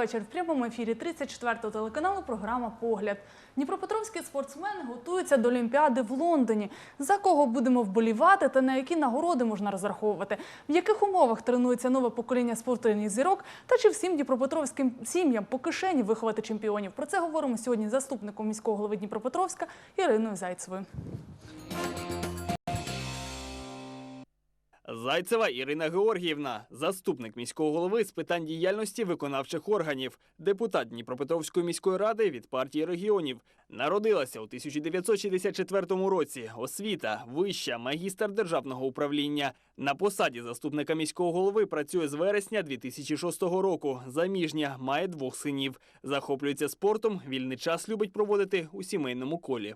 Вечір. В прямому ефірі 34-го телеканалу програма Погляд. Дніпропетровські спортсмени готуються до Олімпіади в Лондоні. За кого будемо вболівати та на які нагороди можна розраховувати? В яких умовах тренується нове покоління спортивних зірок? Та чи всім дніпропетровським сім'ям по кишені виховати чемпіонів? Про це говоримо сьогодні заступником міського голови Дніпропетровська Іриною Зайцевою. Зайцева Ірина Георгіївна, заступник міського голови з питань діяльності виконавчих органів, депутат Дніпропетровської міської ради від партії регіонів. Народилася у 1964 році. Освіта, вища, магістр державного управління. На посаді заступника міського голови працює з вересня 2006 року. Заміжня, має двох синів. Захоплюється спортом, вільний час любить проводити у сімейному колі.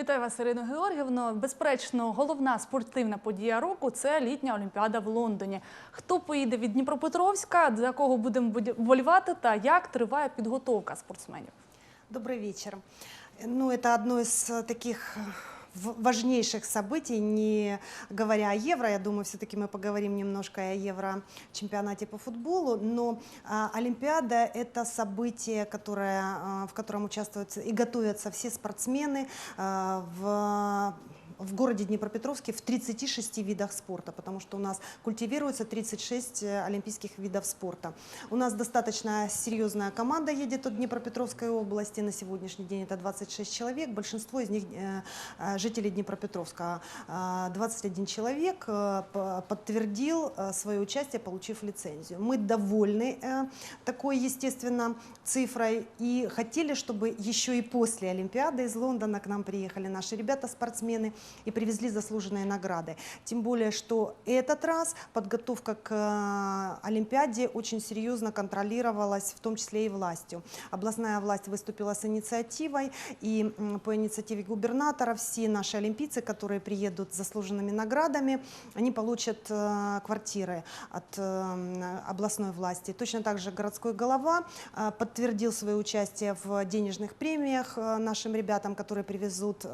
Вітаю вас, Ірино Георгіївно. Безперечно, головна спортивна подія року це літня Олімпіада в Лондоні. Хто поїде від Дніпропетровська, за кого будемо будь- вболівати та як триває підготовка спортсменів? Добрый вечер. Ну, это одно из э, таких э, в- важнейших событий, не говоря о Евро, я думаю, все-таки мы поговорим немножко о Евро-чемпионате по футболу, но а, Олимпиада – это событие, которое, а, в котором участвуют и готовятся все спортсмены а, в в городе Днепропетровске в 36 видах спорта, потому что у нас культивируется 36 э, олимпийских видов спорта. У нас достаточно серьезная команда едет от Днепропетровской области. На сегодняшний день это 26 человек. Большинство из них э, э, жители Днепропетровска. А, 21 человек э, п- подтвердил свое участие, получив лицензию. Мы довольны такой, естественно, цифрой и хотели, чтобы еще и после Олимпиады из Лондона к нам приехали наши ребята-спортсмены и привезли заслуженные награды. Тем более, что этот раз подготовка к э, Олимпиаде очень серьезно контролировалась, в том числе и властью. Областная власть выступила с инициативой, и по инициативе губернатора все наши олимпийцы, которые приедут с заслуженными наградами, они получат э, квартиры от э, областной власти. Точно так же городской голова подтвердил свое участие в денежных премиях нашим ребятам, которые привезут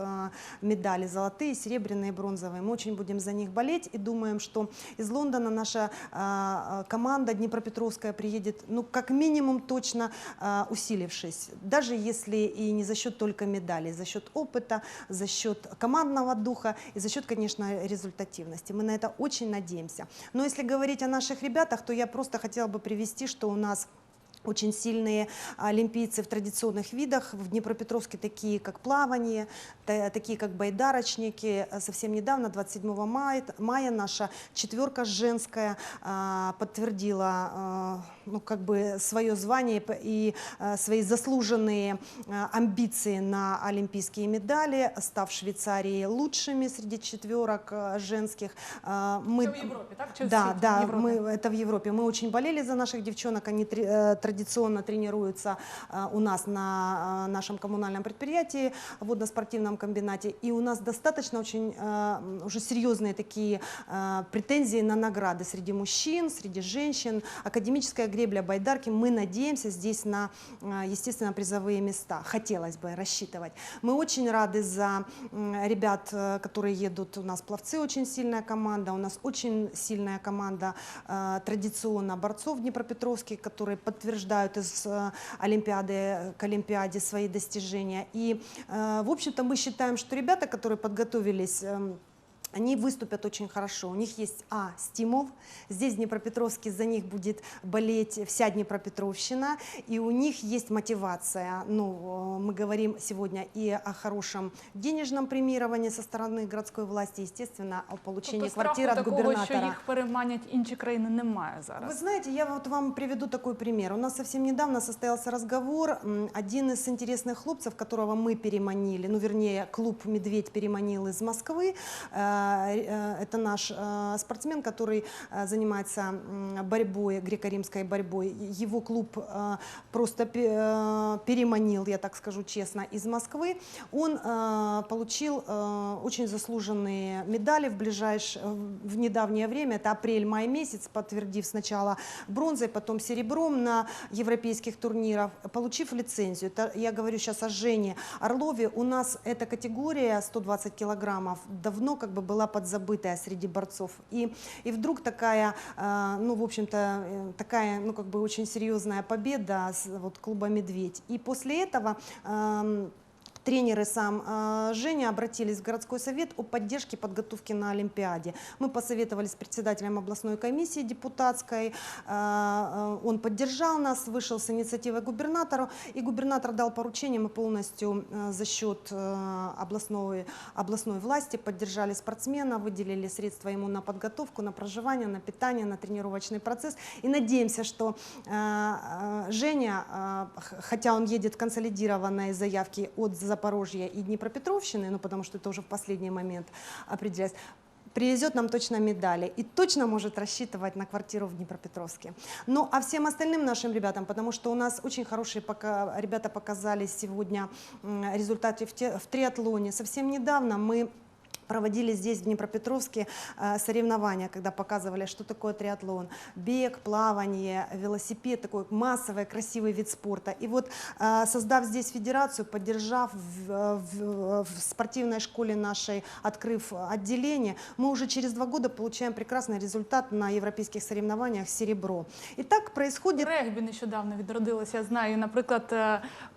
медали золотые, серебряные, бронзовые. Мы очень будем за них болеть и думаем, что из Лондона наша э, команда Днепропетровская приедет, ну, как минимум, точно э, усилившись. Даже если и не за счет только медалей, за счет опыта, за счет командного духа и за счет, конечно, результативности. Мы на это очень надеемся. Но если говорить о наших ребятах, то я просто хотела бы привести, что у нас очень сильные олимпийцы в традиционных видах. В Днепропетровске такие, как плавание, та- такие, как байдарочники. Э, Совсем недавно, 27 мая, мая наша четверка женская а, подтвердила а, ну, как бы свое звание п- и а, свои заслуженные а, амбиции на олимпийские медали, став в Швейцарии лучшими среди четверок а, женских. А, Мы Це в Європі, так? Чи в да, світі? В да, Європі. мы, это в Европе. Мы очень болели за наших девчонок. Они тре- э, традиционно тренируются э, у нас на э, нашем коммунальном предприятии, водно-спортивном комбинате. И у нас достаточно очень э, уже серьезные такие претензии на награды среди мужчин, среди женщин. Академическая гребля, байдарки. Мы надеемся здесь на, естественно, призовые места. Хотелось бы рассчитывать. Мы очень рады за ребят, которые едут. У нас пловцы очень сильная команда, у нас очень сильная команда традиционно борцов Днепропетровских, которые подтверждают из э, Олимпиады к Олимпиаде свои достижения. И, э, в общем-то, мы считаем, что ребята, которые подготовились эм, они выступят очень хорошо. У них есть, а, стимул. Здесь, в Днепропетровске, за них будет болеть вся Днепропетровщина. И у них есть мотивация. Ну, э, мы говорим сегодня и о хорошем денежном премировании со стороны городской власти, естественно, о получении Тобто квартир страху от такого, що губернатора. їх переманять інші країни, немає Вы зараз. знаете, я вот вам приведу такой пример. У нас совсем недавно состоялся разговор. М, Один из интересных хлопцев, которого мы переманили, ну, вернее, клуб «Медведь» переманил из Москвы. Э, э, это наш э, спортсмен, который э, занимается борьбой, греко-римской борьбой. Его клуб э, просто пе- э, переманил, я так скажу честно, из Москвы. Он э, получил э, очень заслуженные медали в ближайшее, в недавнее время, это апрель-май месяц, подтвердив сначала бронзой, потом серебром на европейских турнирах, получив лицензию. Это, я говорю сейчас о Жене Орлове. У нас эта категория 120 килограммов давно как бы была подзабытая среди борцов. И, и вдруг такая, э, ну, в общем-то, э, такая, ну, как бы очень серьезная победа вот, клуба «Медведь». И после этого эм, тренеры сам э, Женя обратились в городской совет о поддержке подготовки на Олимпиаде. Мы посоветовались с председателем областной комиссии депутатской, э, э, он поддержал нас, вышел с инициативой губернатору, и губернатор дал поручение, мы полностью за счет областной, областной власти поддержали спортсмена, выделили средства ему на подготовку, на проживание, на питание, на тренировочный процесс. И надеемся, что Женя, хотя он едет консолидированной заявке от Запорожья и Днепропетровщины, ну потому что это уже в последний момент определяется, привезет нам точно медали и точно может рассчитывать на квартиру в Днепропетровске. Ну а всем остальным нашим ребятам, потому что у нас очень хорошие пока, ребята показали сегодня результаты в, те- в триатлоне. Совсем недавно мы проводили здесь, в Днепропетровске, э, соревнования, когда показывали, что такое триатлон. Бег, плавание, велосипед, такой массовый, красивый вид спорта. И вот, э, создав здесь федерацию, поддержав в, в- в спортивной школе нашей, открыв отделение, мы уже через два года получаем прекрасный результат на европейских соревнованиях «Серебро». И так происходит Регбі нещодавно відродилося. Я знаю, наприклад,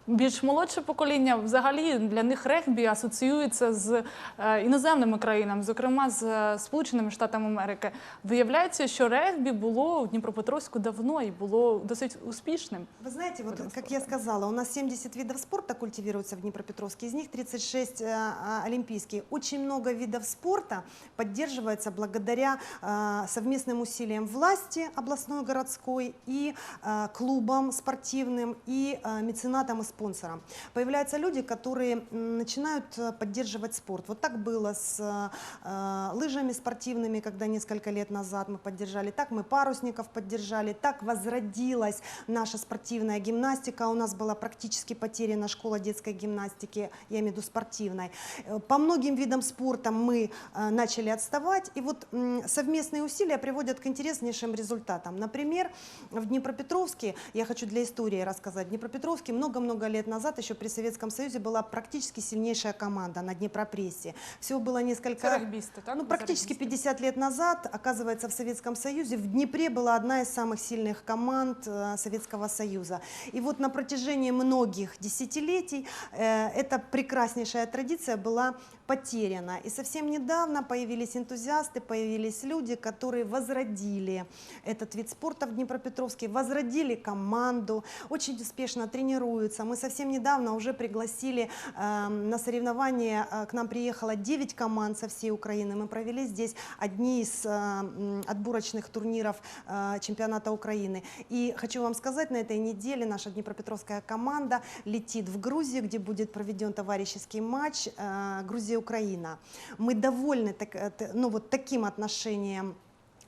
більш молодше покоління взагалі для них регбі асоціюється з е, іноземними країнами, зокрема з е, Сполученими Штатами Америки. Виявляється, що регбі було у Дніпропетровську давно і було досить успішним. Вы знаете, вот Видом как я сказала, у нас 70 видов спорта культивируется в Днепропетровске, из них 36 э, а, олимпийские. Очень много видов спорта поддерживается благодаря э, совместным усилиям власти областной, городской и э, клубам спортивным, и э, меценатам и спонсорам. Появляются люди, которые начинают э, поддерживать спорт. Вот так было с э, э, лыжами спортивными, когда несколько лет назад мы поддержали, так мы парусников поддержали, так возродилась наша спортивная гимнастика. У нас была практически потеряна школа детской гимнастики, я имею в виду спортивной. Э, По многим видам спорта мы э, начали отставать, и вот м, совместные усилия приводят к интереснейшим результатам. Например, в Днепропетровске, я хочу для истории рассказать, в Днепропетровске много-много лет назад, еще при Советском Союзе, была практически сильнейшая команда на Днепропрессе. Всего было несколько... Це регбісти, так? Ну, практически Регбісти. 50 лет назад, оказывается, в Советском Союзе в Днепре была одна из самых сильных команд э, Советского Союза. И вот на протяжении многих десятилетий э, эта прекраснейшая традиция была потеряна. И совсем недавно появились энтузиасты, появились люди, которые возродили этот вид спорта в Днепропетровске, возродили команду, очень успешно тренируются. Мы совсем недавно уже пригласили э, на соревнования, э, к нам приехало 9 команд со всей Украины. Мы провели здесь одни из э, отборочных турниров э, чемпионата Украины. И хочу вам сказать, на этой неделе наша Днепропетровская команда летит в Грузию, где будет проведен товарищеский матч э, Грузия-Украина. Мы довольны так, э, ну, вот таким отношением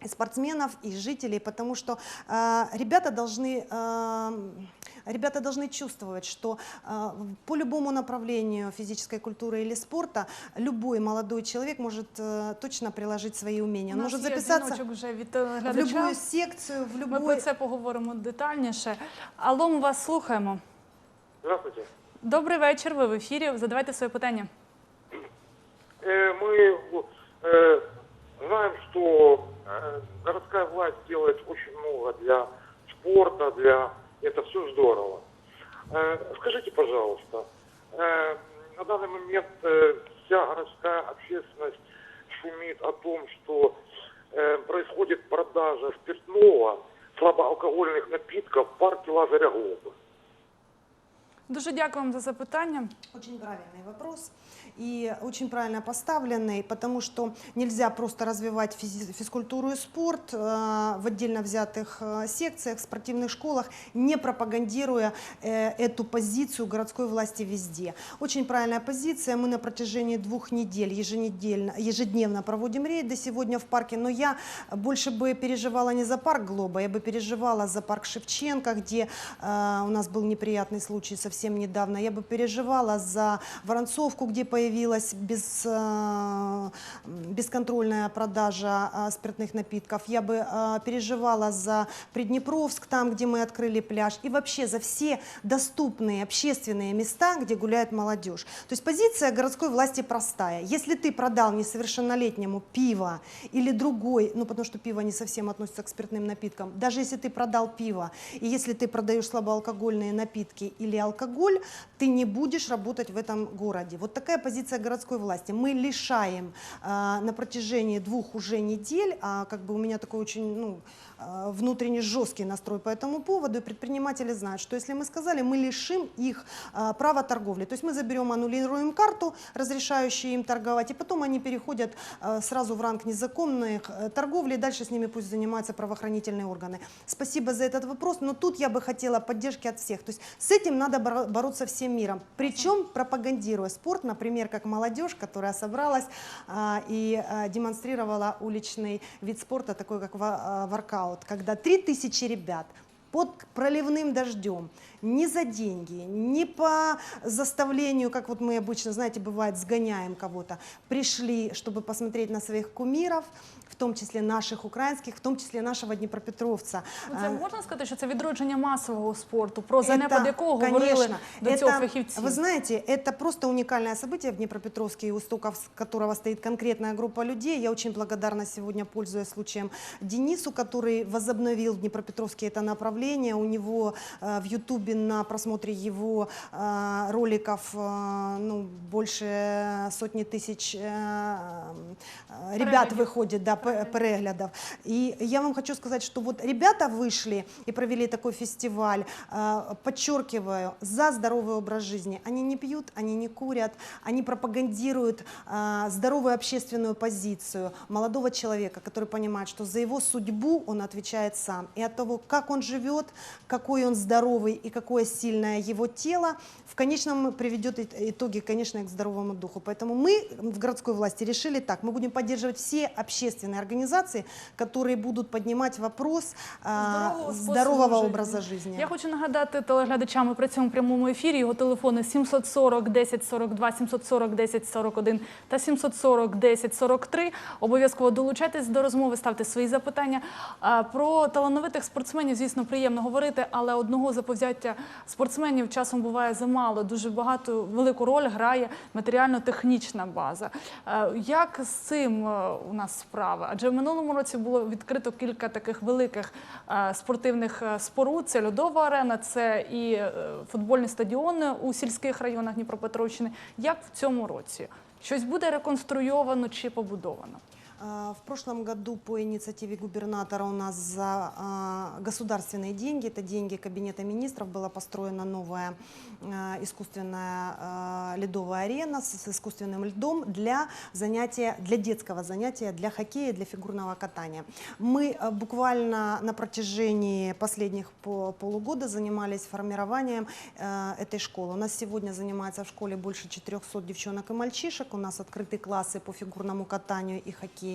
и спортсменов и жителей, потому что э, ребята должны э, ребята должны чувствовать, что э, по любому направлению физической культуры или спорта любой молодой человек может э, точно приложить свои умения. У Он нас может є записаться дзвіночок вже від в телеглядача. любую секцию, в Ми любой... про це поговоримо детальніше. Алло, ми вас слухаємо. Здравствуйте. Добрий вечір. Ви в ефірі. Задавайте своє питання. Э, Мы э, знаем, что э, городская власть делает очень много для спорта, для это все здорово. Э, Скажите, пожалуйста, э, на данный момент э, вся городская общественность шумит о том, что э, происходит продажа спиртного, слабоалкогольных напитков в парке Лазаря Глобы. Дуже дякую вам за запитання. Очень правильный вопрос И очень правильно поставленный, потому что нельзя просто развивать физкультуру и спорт э, в отдельно взятых э, секциях, спортивных школах, не пропагандируя э, эту позицию городской власти везде. Очень правильная позиция. Мы на протяжении двух недель еженедельно, ежедневно проводим рейды сегодня в парке, но я больше бы переживала не за парк Глоба, я бы переживала за парк Шевченко, где у нас был неприятный случай совсем недавно, я бы переживала за Воронцовку, где появилась без, э, бесконтрольная продажа э, спиртных напитков. Я бы э, переживала за Приднепровск, там, где мы открыли пляж. И вообще за все доступные общественные места, где гуляет молодежь. То есть позиция городской власти простая. Если ты продал несовершеннолетнему пиво или другой, ну потому что пиво не совсем относится к спиртным напиткам, даже если ты продал пиво, и если ты продаешь слабоалкогольные напитки или алкоголь, ты не будешь работать в этом городе. Вот такая позиция городской власти. Мы лишаем а, на протяжении двух уже недель, а как бы у меня такой очень, ну, а, внутренне жесткий настрой по этому поводу, и предприниматели знают, что если мы сказали, мы лишим их а, права торговли. То есть мы заберем, аннулируем карту, разрешающую им торговать, и потом они переходят а, сразу в ранг незаконных э, торговли, и дальше с ними пусть занимаются правоохранительные органы. Спасибо за этот вопрос, но тут я бы хотела поддержки от всех. То есть с этим надо боро- бороться всем миром. Причем пропагандируя спорт, например, как молодежь, которая собралась а, и а, демонстрировала уличный вид спорта, такой как а, воркаут, когда 3000 ребят под проливным дождем, не за деньги, не по заставлению, как вот мы обычно, знаете, бывает, сгоняем кого-то, пришли, чтобы посмотреть на своих кумиров, в том числе наших украинских, в том числе нашего Дніпропетровця. Ну, Це А, можна сказати, що це відродження масового спорту, про занепад Это, якого говорили конечно, до это, цього фахівці. Вы знаете, это просто уникальное событие в Днепропетровске, у истоков которого стоит конкретная группа людей. Я очень благодарна сегодня, пользуясь случаем, Денису, который возобновил в Днепропетровске это направление. У него э, в Ютубе на просмотре его э, роликов э, ну, больше сотни тысяч э, э, ребят Переглядів. выходит, да, пе- переглядов. И я вам хочу сказать, что вот ребята вышли и провели такой фестиваль, э, подчеркиваю, за здоровый образ жизни. Они не пьют, они не курят, они пропагандируют э, здоровую общественную позицию молодого человека, который понимает, что за его судьбу он отвечает сам. И от того, как он живет, какой он здоровый и какое сильное его тело, в конечном приведет ит- итоги, конечно, к здоровому духу. Поэтому мы в городской власти решили так, мы будем поддерживать все общественные организации, которые будут поднимать вопрос Здорового здорового образа жизни. Я хочу нагадати телеглядачам ми працюємо в прямому ефірі. Його телефони 740 10 42, 740 10 41 та 740 10 43. Обов'язково долучайтесь до розмови, ставте свої запитання. Про талановитих спортсменів, звісно, приємно говорити, але одного заповзяття спортсменів часом буває замало. Дуже багато велику роль грає матеріально-технічна база. Як з цим е, у нас справа? Адже в минулому році було відкрито кілька таких великих е, спортивних е, споруд. Це льодова арена, це і е, футбольні стадіони у сільських районах Дніпропетровщини. Як в цьому році? Щось буде реконструйовано чи побудовано? А, В прошлом году по инициативе губернатора у нас за а, государственные деньги, это деньги Кабинета министров, была построена новая а, искусственная ледовая арена с, искусственным льдом для занятия, для детского занятия, для хоккея, для фигурного катания. Мы буквально на протяжении последних по- полугода занимались формированием этой школы. У нас сегодня занимается в школе больше 400 девчонок и мальчишек. У нас открыты классы по фигурному катанию и хоккею.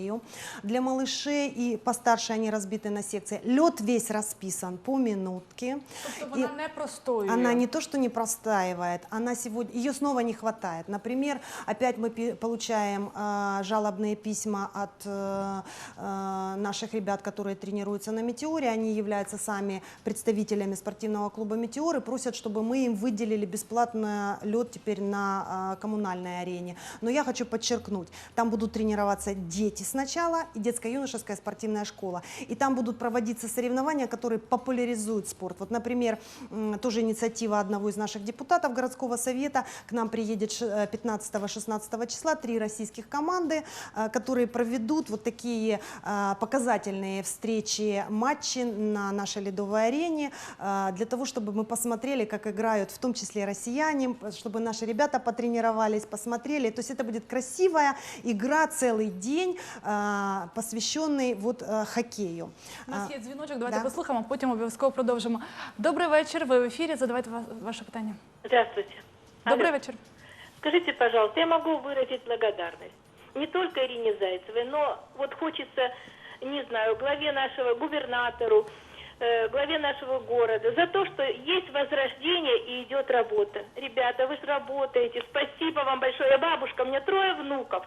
Для малышей и постарше они разбиты на секции. Лед весь расписан по минутке. Тобто вона не простоює. Она не то, что не простаивает, она сегодня, ее снова не хватает. Например, опять мы получаем э, жалобные письма от э, э, наших ребят, которые тренируются на «Метеоре». Они являются сами представителями спортивного клуба «Метеор» и просят, чтобы мы им выделили бесплатно лед теперь на э, коммунальной арене. Но я хочу подчеркнуть, там будут тренироваться дети сначала и детско-юношеская спортивная школа. И там будут проводиться соревнования, которые популяризуют спорт. Вот, например, тоже инициатива одного из наших депутатов городского совета. К нам приедет ш- э, 15-16 числа три российских команды, э, которые проведут вот такие э, показательные встречи, матчи на нашей ледовой арене, для того, чтобы мы посмотрели, как играют в том числе россияне, чтобы наши ребята потренировались, посмотрели. То есть это будет красивая игра целый день, э, посвященный вот э, хоккею. У нас А, є дзвіночок, давайте да. послухаємо, а потім обов'язково продовжимо. Добрий вечір. Ви в ефірі. Задавайте ва- ваше питання. Здравствуйте. Добрий Алло. вечір. Скажите, пожалуйста, я могу выразить благодарность не только Ирине Зайцевой, но вот хочется, не знаю, главе нашего губернатору, э, главе нашего города за то, что есть возрождение и идет работа. Ребята, вы же работаете. Спасибо вам большое. Я бабушка, у меня трое внуков.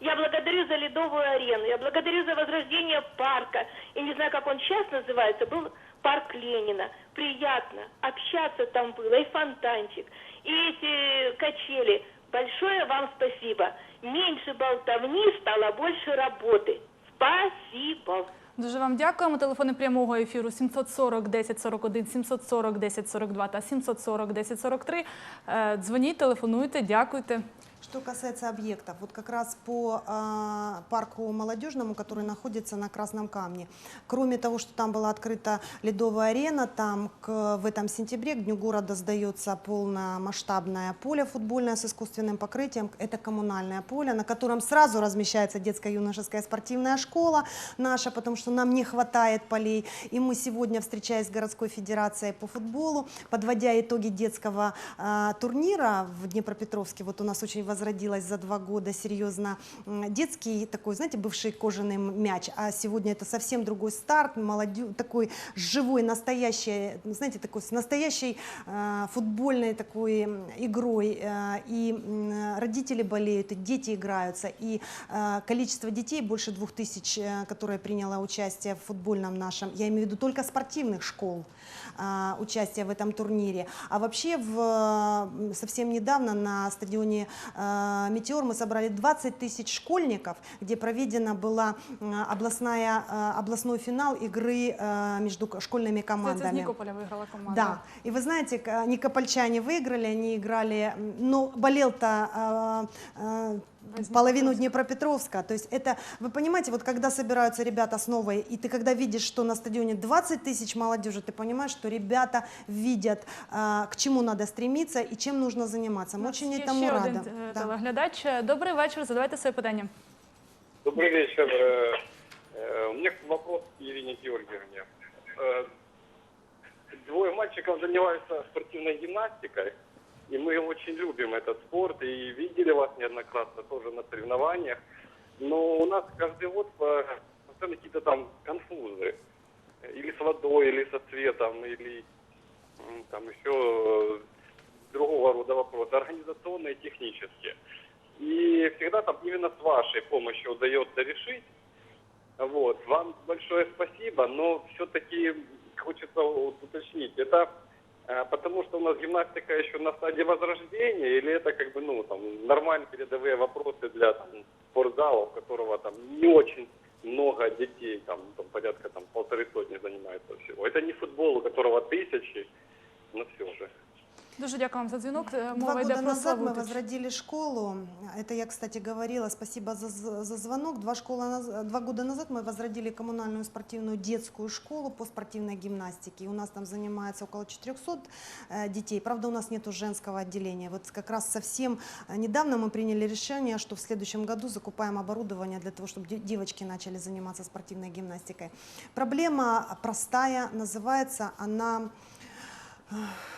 Я благодарю за Ледовую арену, я благодарю за возрождение парка. И не знаю, как он сейчас называется, был парк Ленина. Приятно общаться там было, и фонтанчик, и эти качели. Большое вам спасибо. Меньше болтовни стало больше работы. Спасибо. Дуже вам дякуємо. Телефони прямого ефіру 740 1041, 740 1042 та 740 1043. Е, Дзвоніть, телефонуйте, дякуйте. Что касается объектов, вот как раз по а, парку молодежному, который находится на Красном Камне, кроме того, что там была открыта ледовая арена, там к, в этом сентябре к Дню города сдается полномасштабное поле футбольное с искусственным покрытием. Это коммунальное поле, на котором сразу размещается детско-юношеская спортивная школа наша, потому что нам не хватает полей. И мы сегодня, встречаясь с городской федерацией по футболу, подводя итоги детского а, турнира в Днепропетровске, вот у нас очень возродилась за два года серьезно. Детский такой, знаете, бывший кожаный мяч, а сегодня это совсем другой старт, молодю, такой живой, настоящий, знаете, такой с настоящей а, футбольной такой игрой, а, и м, родители болеют, и дети играются, и а, количество детей больше двух тысяч, э, которое приняло участие в футбольном нашем, я имею в виду только спортивных школ, а, участие в этом турнире. А вообще в, совсем недавно на стадионе «Метеор» мы собрали 20 тысяч школьников, где проведена была м, областная, а, областной финал игры между школьными командами. Нікополя виграла команда. Да, и вы знаете, никопольчане выиграли, они играли, но болел-то а, а, половину Днепропетровска. То есть это, вы понимаете, вот когда собираются ребята с новой, и ты когда видишь, что на стадионе 20 тысяч молодежи, ты понимаешь, что ребята видят, а, к чему надо стремиться и чем нужно заниматься. У Мы нас очень є этому ще рады. один е, Да. телеглядач. Е, Добрий вечір, задавайте своє питання. Добрый вечер. Э, э, У меня вопрос к Ирине Георгиевне. Э, Двое мальчиков занимаются спортивной гимнастикой, и мы очень любим этот спорт, и видели вас неоднократно тоже на соревнованиях. Но у нас каждый год по- постоянно какие-то там конфузы. Или с водой, или со цветом, или там еще э, другого рода вопросы, организационные технические. И всегда там именно с вашей помощью удается решить. Вот. Вам большое спасибо, но все-таки хочется уточнить, это потому что у нас гимнастика еще на стадии возрождения, или это как бы, ну, там, нормальные передовые вопросы для там, спортзала, у которого там не очень много детей, там, там порядка там полторы сотни занимается всего. Это не футбол, у которого тысячи, но все же. Дуже дякую вам за дзвінок. Два года про назад мы возродили школу. Это я, кстати, говорила. Спасибо за, за звонок. Два, школа, два года назад мы возродили коммунальную спортивную детскую школу по спортивной гимнастике. И у нас там занимается около 400 э, детей. Правда, у нас нет женского отделения. Вот как раз совсем э, недавно мы приняли решение, что в следующем году закупаем оборудование для того, чтобы де- девочки начали заниматься спортивной гимнастикой. Проблема простая, называется она... э,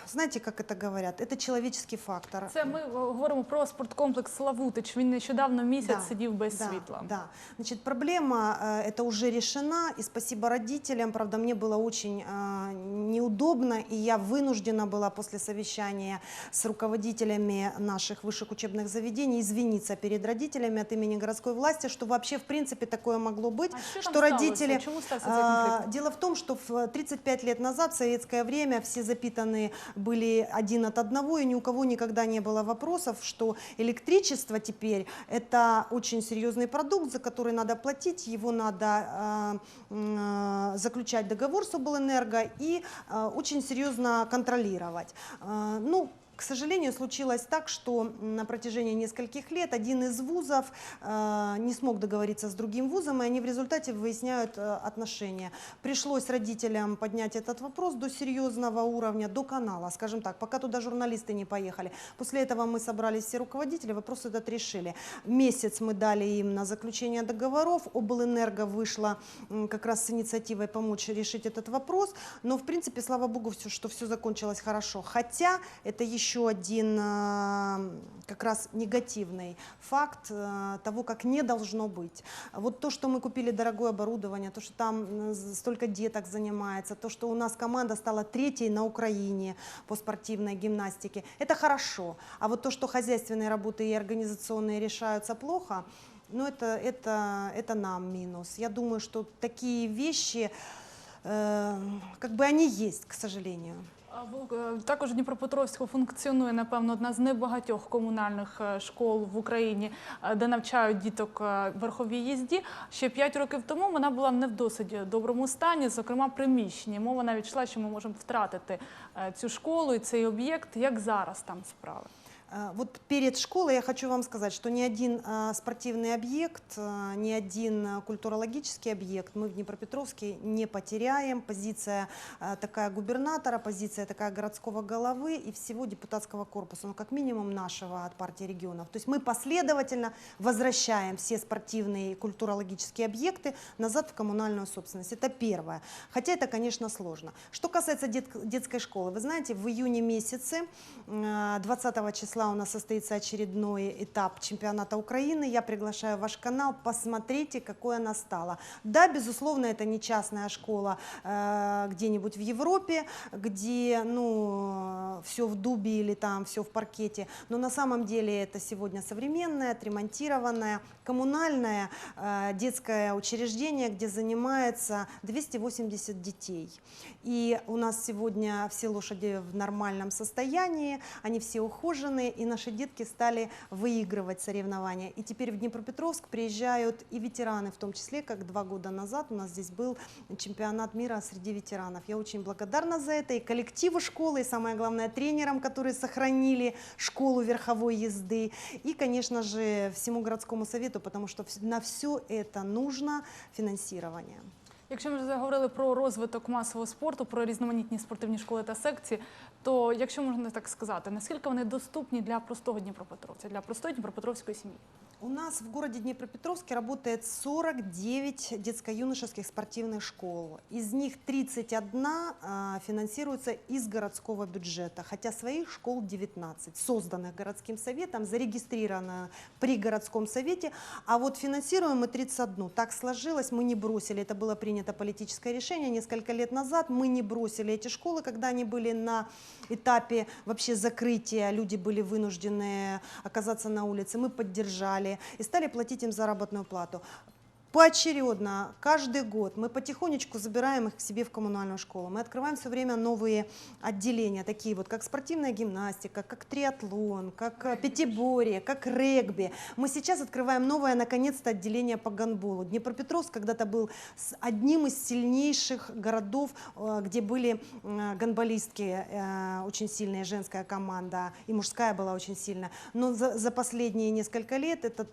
Знаете, как это говорят? Это человеческий фактор. Це ми е, говоримо про спорткомплекс Славутич. Він нещодавно місяць Да, сидів без да, світла. Да. Значит, проблема э, это уже решена, и спасибо родителям. Правда, мне было очень э, неудобно, и я вынуждена была после совещания с руководителями наших высших учебных заведений извиниться перед родителями от имени городской власти, что вообще в принципе такое могло быть, А що что там сталося? родители... Чому стався цей А, конфлікт? Дело в том, что в 35 лет назад, в советское время, все запитаны были один от одного, и ни у кого никогда не было вопросов, что электричество теперь это очень серьезный продукт, за который надо платить, его надо а, заключать договор с облэнерго и а, очень серьезно контролировать. А, ну, к сожалению, случилось так, что на протяжении нескольких лет один из вузов э, не смог договориться с другим вузом, и они в результате выясняют э, отношения. Пришлось родителям поднять этот вопрос до серьезного уровня, до канала, скажем так, пока туда журналисты не поехали. После этого мы собрались все руководители, вопрос этот решили. Месяц мы дали им на заключение договоров, облэнерго вышла как раз с инициативой помочь решить этот вопрос, но в принципе, слава богу, все, что все закончилось хорошо. Хотя это еще еще один э, как раз негативный факт э, того, как не должно быть. Вот то, что мы купили дорогое оборудование, то, что там столько деток занимается, то, что у нас команда стала третьей на Украине по спортивной гимнастике, это хорошо. А вот то, что хозяйственные работы и организационные решаются плохо, ну это, это, это нам минус. Я думаю, что такие вещи, э, как бы они есть, к сожалению. Е, Також Дніпропетровську функціонує, напевно, одна з небагатьох комунальних е, школ в Україні, е, де навчають діток верховій їзді. Ще п'ять років тому вона була не в досить доброму стані, зокрема приміщенні. Мова навіть йшла, що ми можемо втратити цю школу і цей об'єкт. Як зараз там справи? А, Вот перед школой я хочу вам сказать, что ни один а, спортивный объект, а, ни один культурологический объект мы в Днепропетровске не потеряем. Позиция такая губернатора, позиция такая городского головы и всего депутатского корпуса, ну как минимум нашего от партии регионов. То есть мы последовательно возвращаем все спортивные и культурологические объекты назад в коммунальную собственность. Это первое. Хотя это, конечно, сложно. Что касается дет- детской школы, вы знаете, в июне месяце, э, 20 числа у нас состоится очередной этап чемпионата Украины. Я приглашаю ваш канал, посмотрите, какой она стала. Да, безусловно, это не частная школа э, где-нибудь в Европе, где, ну, все в дубе или там все в паркете, но на самом деле это сегодня современное, отремонтированное, коммунальное э, детское учреждение, где занимается 280 детей. И у нас сегодня все лошади в нормальном состоянии, они все ухоженные, и наши детки стали выигрывать соревнования. И теперь в Днепропетровск приезжают и ветераны, в том числе, как два года назад у нас здесь был чемпионат мира среди ветеранов. Я очень благодарна за это и коллективу школы, и самое главное тренерам, которые сохранили школу верховой езды, и, конечно же, всему городскому совету, потому что на все это нужно финансирование. Якщо ми вже заговорили про розвиток масового спорту, про різноманітні спортивні школи та секції, то якщо можна так сказати, наскільки вони доступні для простого Дніпропетровця, для простої Дніпропетровської сім'ї? У нас в городе Днепропетровске работает 49 детско-юношеских спортивных школ. Из них 31 а, финансируется из городского бюджета, хотя своих школ 19, созданных городским советом, зарегистрировано при городском совете, а вот финансируем мы 31. Так сложилось, мы не бросили, это было принято политическое решение несколько лет назад, мы не бросили эти школы, когда они были на этапе вообще закрытия, люди были вынуждены оказаться на улице, мы поддержали и стали платить им заработную плату. Поочередно, каждый год мы потихонечку забираем их к себе в коммунальную школу. Мы открываем все время новые отделения, такие вот, как спортивная гимнастика, как триатлон, как э, пятиборье, как регби. Мы сейчас открываем новое, наконец-то, отделение по гандболу. Днепропетровск когда-то был одним из сильнейших городов, э, где были э, гандболистки, очень сильная женская команда, и мужская была очень сильная. Но за, за последние несколько лет этот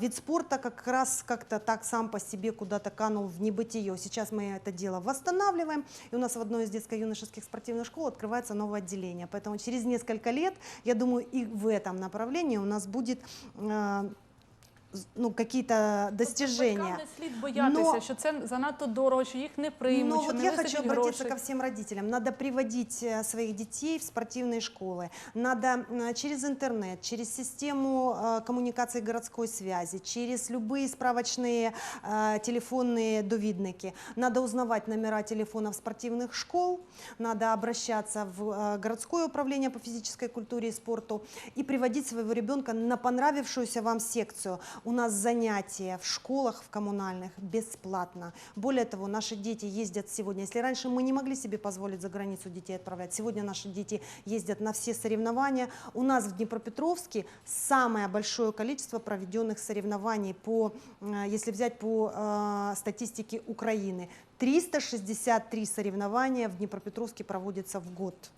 вид спорта как раз как-то так сам по себе куда-то канул в небытие. Сейчас мы это дело восстанавливаем, и у нас в одной из детско-юношеских спортивных школ открывается новое отделение. Поэтому через несколько лет, я думаю, и в этом направлении у нас будет э, ну, какие-то достижения. Не слід боятися, Но- що це занадто дорого, що їх не приймуть, Но що вот не я хочу обратиться грошей. ко всем родителям. Надо приводить э, своих детей в спортивные школы. Надо м, через интернет, через систему э, коммуникации городской связи, через любые справочные э, телефонные довидники. Надо узнавать номера телефонов спортивных школ, надо обращаться в э, городское управление по физической культуре и спорту и приводить своего ребенка на понравившуюся вам секцию. У нас занятия в школах, в коммунальных бесплатно. Более того, наши дети ездят сегодня. Если раньше мы не могли себе позволить за границу детей отправлять, сегодня наши дети ездят на все соревнования. У нас в Днепропетровске самое большое количество проведенных соревнований по, э, если взять по э, статистике Украины. 363 соревнования в Днепропетровске проводятся в год.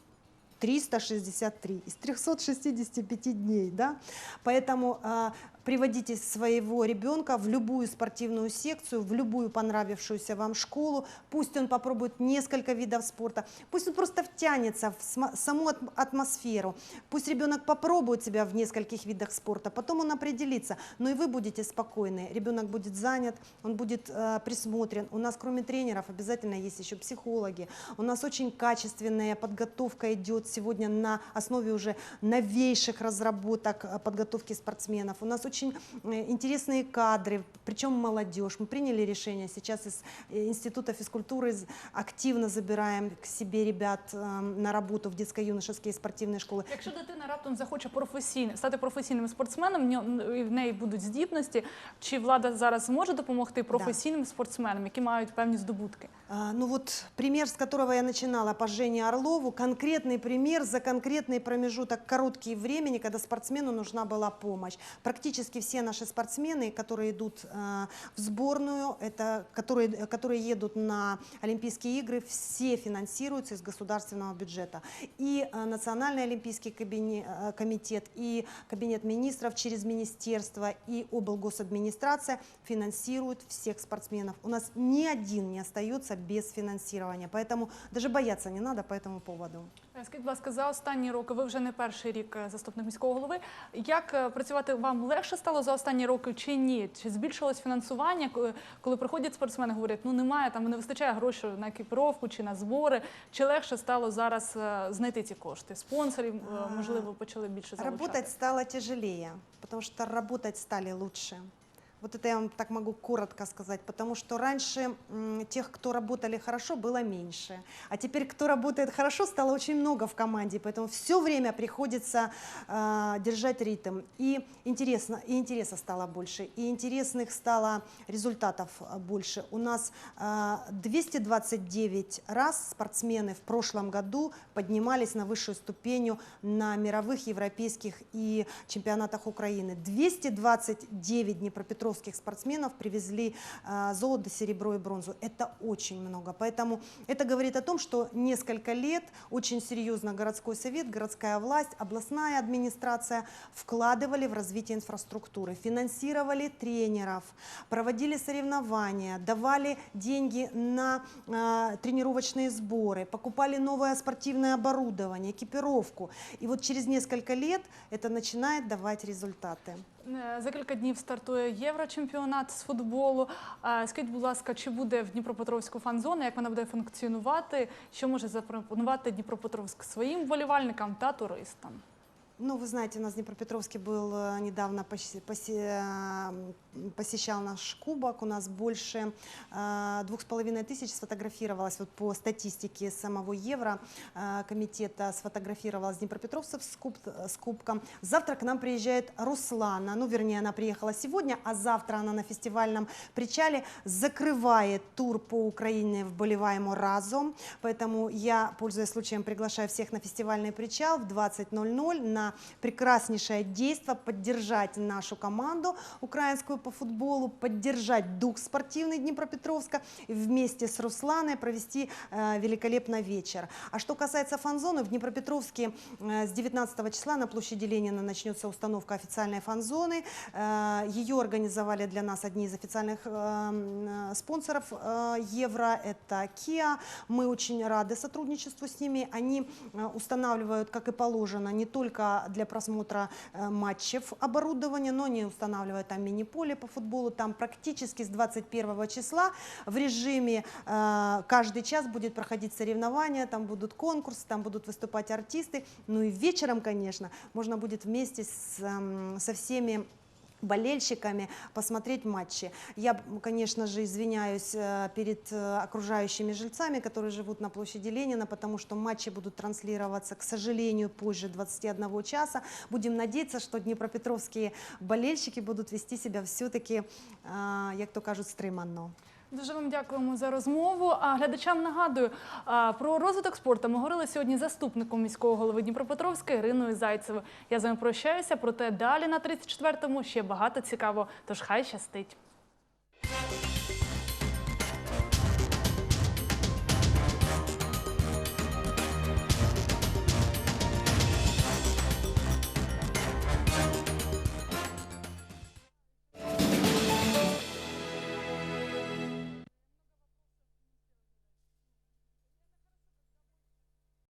363 из 365 дней, да, поэтому э, приводите своего ребенка в любую спортивную секцию, в любую понравившуюся вам школу, пусть он попробует несколько видов спорта, пусть он просто втянется в саму ат- атмосферу, пусть ребенок попробует себя в нескольких видах спорта, потом он определится, но и вы будете спокойны, ребенок будет занят, он будет э, присмотрен. У нас кроме тренеров обязательно есть еще психологи, у нас очень качественная подготовка идет сегодня на основе уже новейших разработок э, подготовки спортсменов. У нас очень э, интересные кадры, причем молодежь. Мы приняли решение сейчас из э, Института физкультуры з- активно забираем к себе ребят э, на работу в детско-юношеские спортивные школы. Якщо дитина раптом захоче професійно стати професійним спортсменом, в ньо- і в неї будуть здібності, чи влада зараз зможе допомогти професійним спортсменам, які мають певні здобутки? А, Ну вот пример, с которого я начинала по Жене Орлову, конкретный пример за конкретный промежуток короткий времени, когда спортсмену нужна была помощь. Практически все наши спортсмены, которые идут а, в сборную, это, которые, которые едут на Олимпийские игры, все финансируются из государственного бюджета. И а, Национальный олимпийский кабине- а, комитет, и Кабинет министров через министерство, и облгосадминистрация финансируют всех спортсменов. У нас ни один не остается без финансирования, поэтому даже бояться не надо по этому поводу. Е, Скажіть, будь ласка, за останні роки, ви вже не перший рік е, заступник міського голови. Як е, працювати вам легше Стало за останні роки чи ні? Чи збільшилось фінансування, коли- коли приходять спортсмени, говорять, ну немає там, не вистачає грошей на екіпіровку чи на збори? Чи легше стало зараз е, знайти ці кошти? Спонсорів е, можливо почали більше залучати? Работать стало тяжелее, потому что работать стали лучше. Вот это я вам так могу коротко сказать, потому что раньше тех, кто работали хорошо, было меньше. А теперь, кто работает хорошо, стало очень много в команде, поэтому все время приходится э, держать ритм. И, интересно, и интереса стало больше, и интересных стало результатов больше. У нас э, 229 раз спортсмены в прошлом году поднимались на высшую ступеню на мировых, европейских и чемпионатах Украины. 229 днепропетровских спортсменов привезли э, золото, серебро и бронзу. Это очень много. Поэтому это говорит о том, что несколько лет очень серьезно городской совет, городская власть, областная администрация вкладывали в развитие инфраструктуры, финансировали тренеров, проводили соревнования, давали деньги на э, тренировочные сборы, покупали новое спортивное оборудование, экипировку. И вот через несколько лет это начинает давать результаты. Е, За кілька днів стартує єврочемпіонат з футболу. Е, Скажіть, будь ласка, чи буде в Дніпропетровську фан-зона, як вона буде функціонувати? Що може запропонувати Дніпропетровськ своїм вболівальникам та туристам? Ну, вы знаете, у нас в Днепропетровске был э, недавно посещал наш кубок. У нас больше э, двух с половиной тысяч сфотографировалось вот по статистике самого Евро э, комитета сфотографировалось днепропетровцев с, куб- с кубком. Завтра к нам приезжает Руслана, ну, вернее, она приехала сегодня, а завтра она на фестивальном причале закрывает тур по Украине вболеваемо разом. Поэтому я, пользуясь случаем, приглашаю всех на фестивальный причал в 20.00 на прекраснейшее действо, поддержать нашу команду украинскую по футболу, поддержать дух спортивный Днепропетровска и вместе с Русланой провести э, великолепно вечер. А что касается фан-зоны, в Днепропетровске э, с 19 числа на площади Ленина начнется установка официальной фан-зоны. Э, ее организовали для нас одни из официальных спонсоров Евро, это Kia. Мы очень рады сотрудничеству с ними. Они устанавливают, как и положено, не только для просмотра э, матчев оборудование, но они устанавливают там мини-поле по футболу. Там практически с 21 числа в режиме э, каждый час будет проходить соревнования, там будут конкурсы, там будут выступать артисты. Ну и вечером, конечно, можно будет вместе с, эм, со всеми болельщиками посмотреть матчи. Я, конечно же, извиняюсь э, перед э, окружающими жильцами, которые живут на площади Ленина, потому что матчи будут транслироваться, к сожалению, позже 21 часа. Будем надеяться, что днепропетровские болельщики будут вести себя все-таки, як то кажуть, стриманно. Дуже вам дякуємо за розмову. А глядачам нагадую про розвиток спорту. Ми говорили сьогодні заступником міського голови Дніпропетровська Іриною Зайцевою. Я з вами прощаюся, проте далі на 34-му ще багато цікаво. Тож хай щастить.